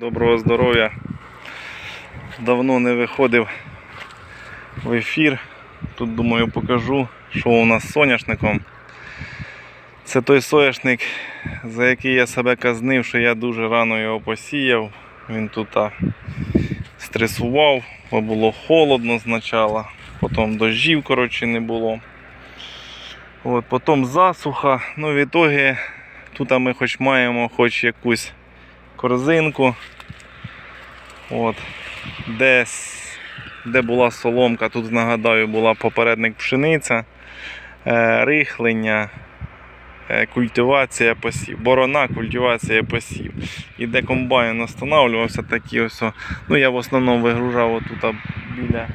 Доброго здоров'я. Давно не виходив в ефір. Тут думаю покажу, що у нас з соняшником. Це той соняшник, за який я себе казнив, що я дуже рано його посіяв. Він тут а, стресував, бо було холодно спочатку, потім дощів коротше, не було. От, потім засуха. Ну, в ітогі тут ми хоч маємо хоч якусь корзинку. От. Десь, де була соломка, тут нагадаю, була попередник пшениця, е, рихлення, е, культивація посів, борона, культивація посів. І де комбайн встановлювався, такі ось. Ну, я в основному вигружав отут біля,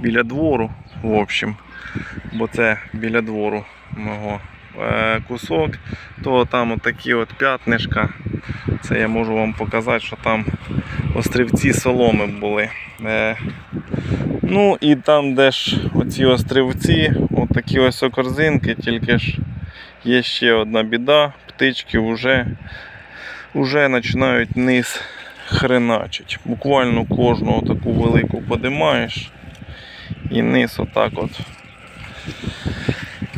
біля двору, в общем, бо це біля двору мого кусок, то там отакі от п'ятнишка. Це я можу вам показати, що там острівці соломи були. Е, ну і там, де ж оці острівці, отакі ось окорзинки, тільки ж є ще одна біда, птички вже, вже починають низ хреначить. Буквально кожну таку велику подимаєш і низ отак от.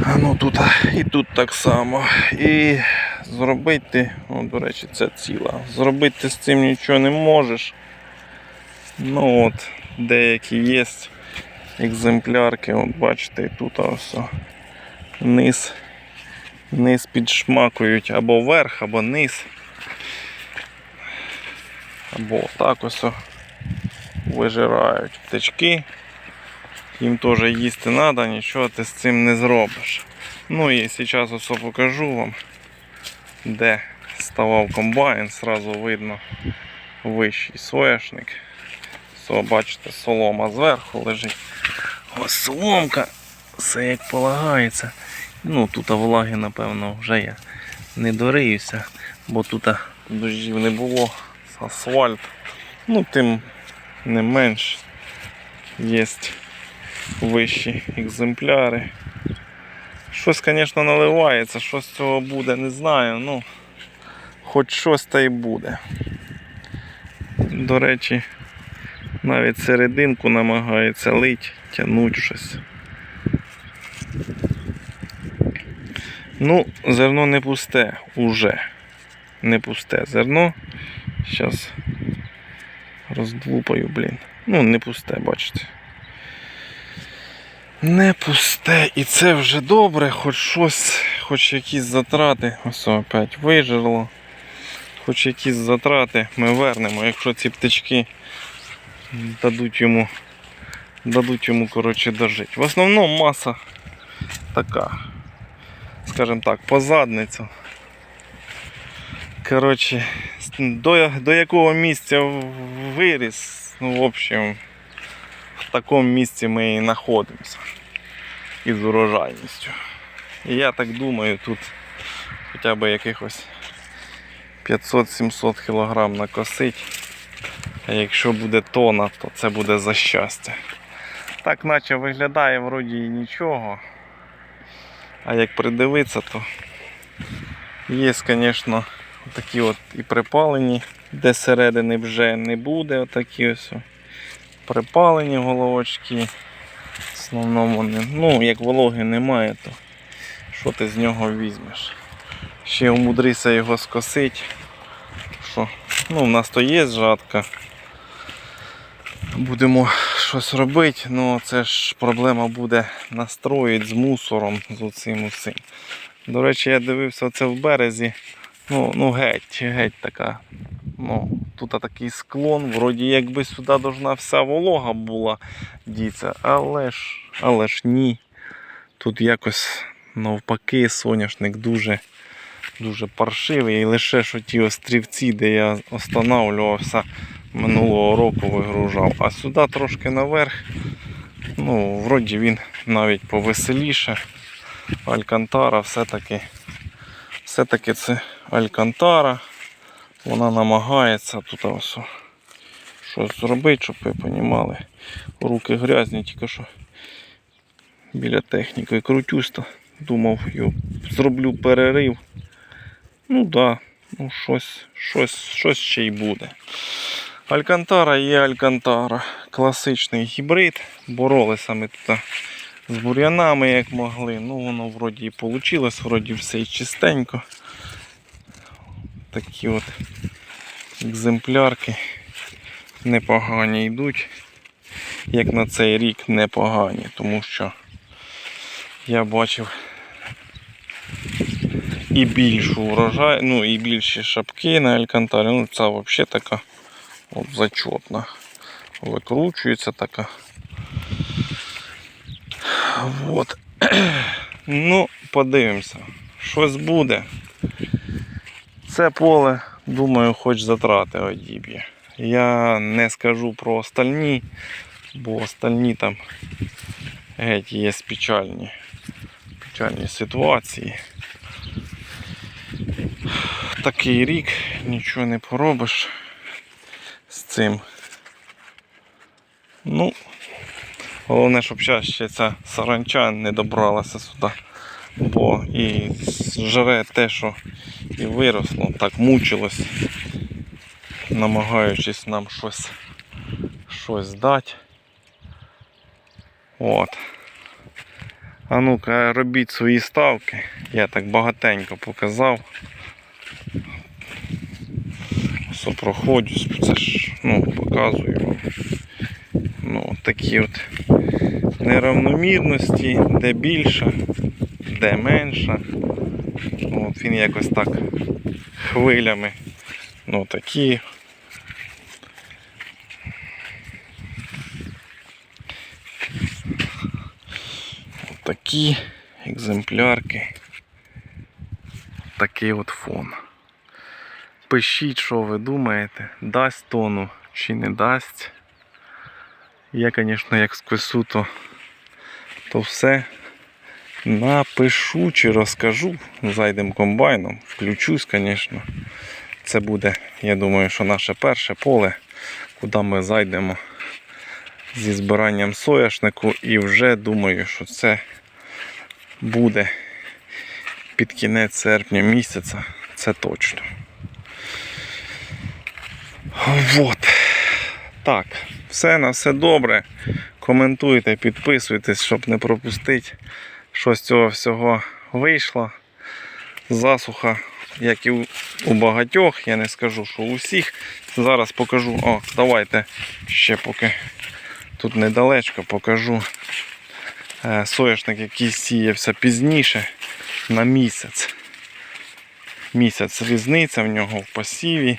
А ну тут і тут так само. І зробити, о, до речі, це ціла. Зробити з цим нічого не можеш. Ну от, деякі є екземплярки, от бачите, тут ось низ, низ підшмакують або вверх, або низ. Або так ось вижирають птички. Їм теж їсти треба, нічого ти з цим не зробиш. Ну і зараз ось покажу вам, де ставав комбайн, сразу видно вищий соняшник. Все, бачите, солома зверху лежить. Ось соломка, все як полагається. Ну тут влаги, напевно, вже я не дориюся, бо тут дощів не було, асфальт. Ну, тим не менш є вищі екземпляри. Щось, звісно, наливається, що з цього буде, не знаю. Ну, хоч щось та й буде. До речі, навіть серединку намагається лить, тягнуть щось. Ну, зерно не пусте уже. Не пусте зерно. Зараз роздлупаю, блін. Ну, не пусте, бачите. Не пусте. І це вже добре, хоч щось, хоч якісь затрати. Ось опять вижерло. Хоч якісь затрати ми вернемо, якщо ці птички дадуть йому, дадуть йому коротше, дожити. В основному маса така, скажімо так, по задницю. Коротше, до, до якого місця виріс, ну, в общем, такому місці ми і знаходимося із урожайністю. І я так думаю, тут хоча б якихось 500-700 кг накосить. А якщо буде тона, то це буде за щастя. Так наче виглядає вроді і нічого. А як придивитися, то є, звісно, такі от і припалені, де середини вже не буде, отакі ось припалені головочки. В основному не. Ну, як вологи немає, то що ти з нього візьмеш? Ще умудрися його скосити. Що? Ну, в нас то є жатка. Будемо щось робити, ну це ж проблема буде настроїти з мусором, з оцим усім. До речі, я дивився це в березі. Ну, ну геть, геть така. Ну, тут такий склон, вроді якби сюди должна вся волога була діться, але ж, але ж ні. Тут якось навпаки соняшник дуже, дуже паршивий. І лише що ті острівці, де я останавливався минулого року вигружав. А сюди трошки наверх, ну, вроді він навіть повеселіше. Алькантара все-таки все-таки це Алькантара. Вона намагається тут ось щось зробити, щоб ви розуміли. Руки грязні, тільки що біля техніки крутюсь, то думав, зроблю перерив. Ну так, да, ну щось, щось, щось ще й буде. Алькантара є Алькантара. Класичний гібрид. Боролися ми тут з бур'янами як могли. Ну воно вроді і вийшло, вроді все і чистенько. Такі от екземплярки непогані йдуть. Як на цей рік непогані, тому що я бачив і більшу урожай, ну і більші шапки на алькантарі. Ну ця взагалі така от зачетна. Викручується така. Вот. Ну, подивимося. Щось буде. Це поле, думаю, хоч затрати одіб'є. Я не скажу про остальні, бо остальні там геть є печальні, печальні ситуації. Такий рік, нічого не поробиш з цим. Ну, головне, щоб ще ця саранча не добралася сюди. Бо і жре те, що і виросло, так мучилось, намагаючись нам щось, щось дати. От. А ну-ка, робіть свої ставки. Я так багатенько показав. Все проходжусь, це ж ну, показую вам. Ну, такі от неравномірності, де більше, де менше. Ну, От він якось так хвилями. Ну такі. От такі екземплярки. Такий от фон. Пишіть, що ви думаєте, дасть тону чи не дасть. Я, звісно, як сквесу, то все напишу чи розкажу. Зайдемо комбайном, включусь, звісно. Це буде, я думаю, що наше перше поле, куди ми зайдемо зі збиранням соняшнику. І вже думаю, що це буде під кінець серпня місяця. Це точно. Вот. Так, все на все добре. Коментуйте, підписуйтесь, щоб не пропустити, що з цього всього вийшло. Засуха, як і у- багатьох, я не скажу, що у всіх. Зараз покажу. О, давайте ще поки тут недалечко покажу е, соняшник, який сіявся пізніше на місяць. Місяць різниця в нього в посіві.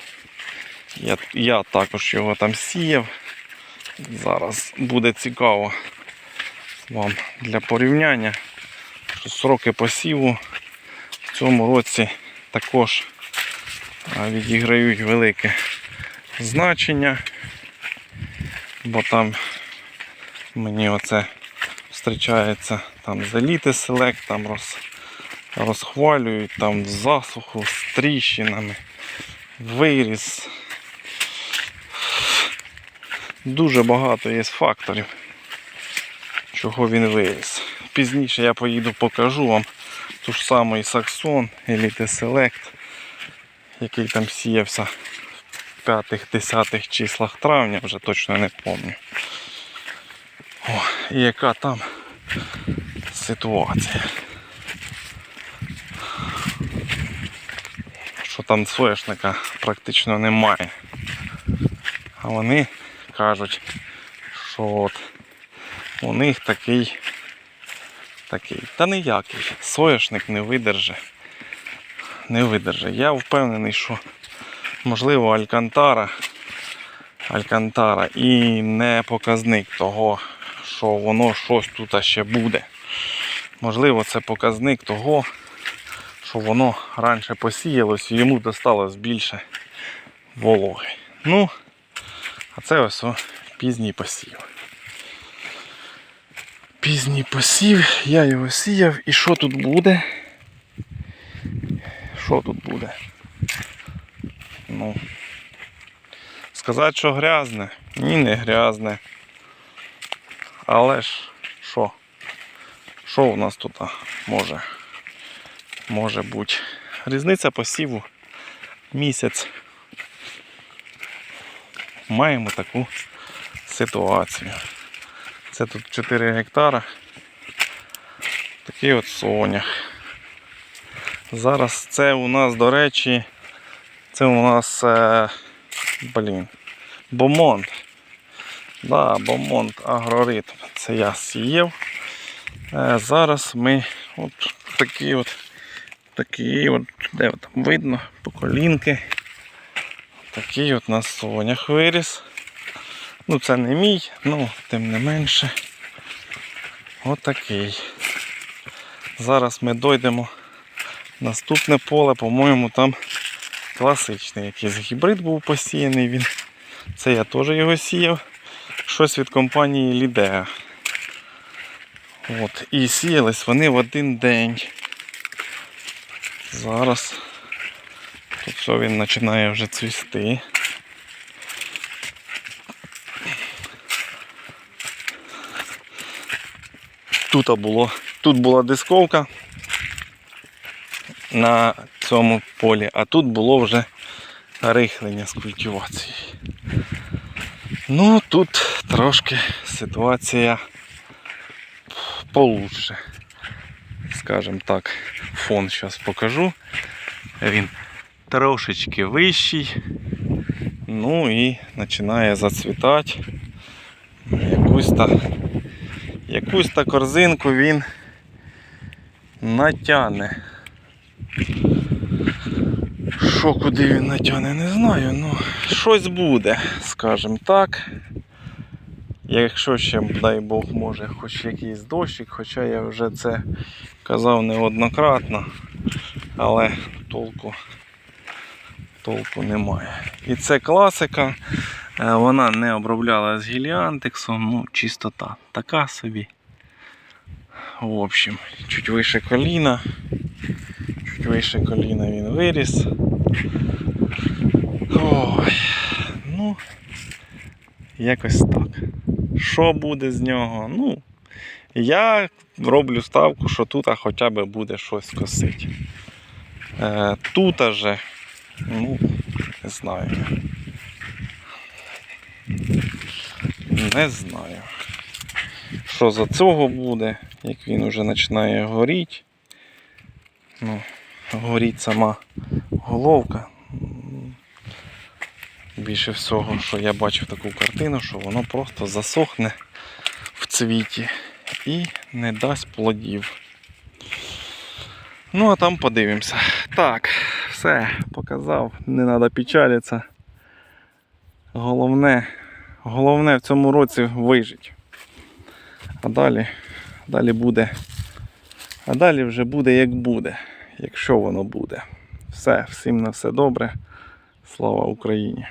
Я, я також його там сіяв. Зараз буде цікаво вам для порівняння. Сроки посіву в цьому році також відіграють велике значення, бо там мені оце зустрічається там з Elite Select, там роз, розхвалюють там засуху з тріщинами, виріс. Дуже багато є факторів, чого він виріс. Пізніше я поїду покажу вам ту ж саму і Saxon Elite Select, який там сіявся в 5-10 числах травня, вже точно не пам'ятаю. І яка там ситуація. Що там соняшника практично немає. А вони кажуть, що от у них такий, такий, та ніякий, соняшник не видерже. Не видерже. Я впевнений, що можливо Алькантара, Алькантара і не показник того, що воно щось тут ще буде. Можливо, це показник того, що воно раніше посіялось і йому досталось більше вологи. Ну, а це ось пізній посів. Пізній посів, я його сіяв і що тут буде? Що тут буде? Ну, сказати, що грязне? Ні, не грязне. Але ж що? Що у нас тут може? Може бути? Різниця посіву місяць. маємо таку ситуацію. Це тут 4 гектара. Такий от сонях. Зараз це у нас, до речі, це у нас, е, блін, бомонд. Да, бомонд агроритм. Це я сіяв. Е, зараз ми от такі от, такі от, де там видно, по колінки. Такий от на сонях виріс. Ну це не мій, ну тим не менше. Отакий. Зараз ми дойдемо наступне поле, по-моєму, там класичний якийсь гібрид був посіяний він. Це я теж його сіяв. Щось від компанії Лідеа. От. І сіялись вони в один день. Зараз тут все він починає вже цвісти. Тут було, тут була дисковка на цьому полі, а тут було вже рихлення з культивації. Ну тут трошки ситуація получше. Скажем так, фон зараз покажу. Він трошечки вищий. Ну і починає зацвітати. Якусь та, якусь та корзинку він натягне. Що куди він натягне, не знаю, ну щось буде, скажімо так. Якщо ще, дай Бог, може, хоч якийсь дощик, хоча я вже це казав неоднократно, але толку, толку немає. І це класика, вона не обробляла з гіліантексом, ну чистота така собі. В общем, чуть вище коліна, чуть вище коліна він виріс. Ой, ну, якось так. Що буде з нього? Ну, я роблю ставку, що тут хоча б буде щось косити. Е, тут же, ну, не знаю. Не знаю. Що за цього буде, як він вже починає горіти. Ну, горіть сама головка. Більше всього, що я бачив таку картину, що воно просто засохне в цвіті і не дасть плодів. Ну, а там подивимося. Так, все, показав, не треба печалитися. Головне, головне в цьому році вижити. А далі, далі буде. А далі вже буде як буде, якщо воно буде. Все, всім на все добре. Слава Україні!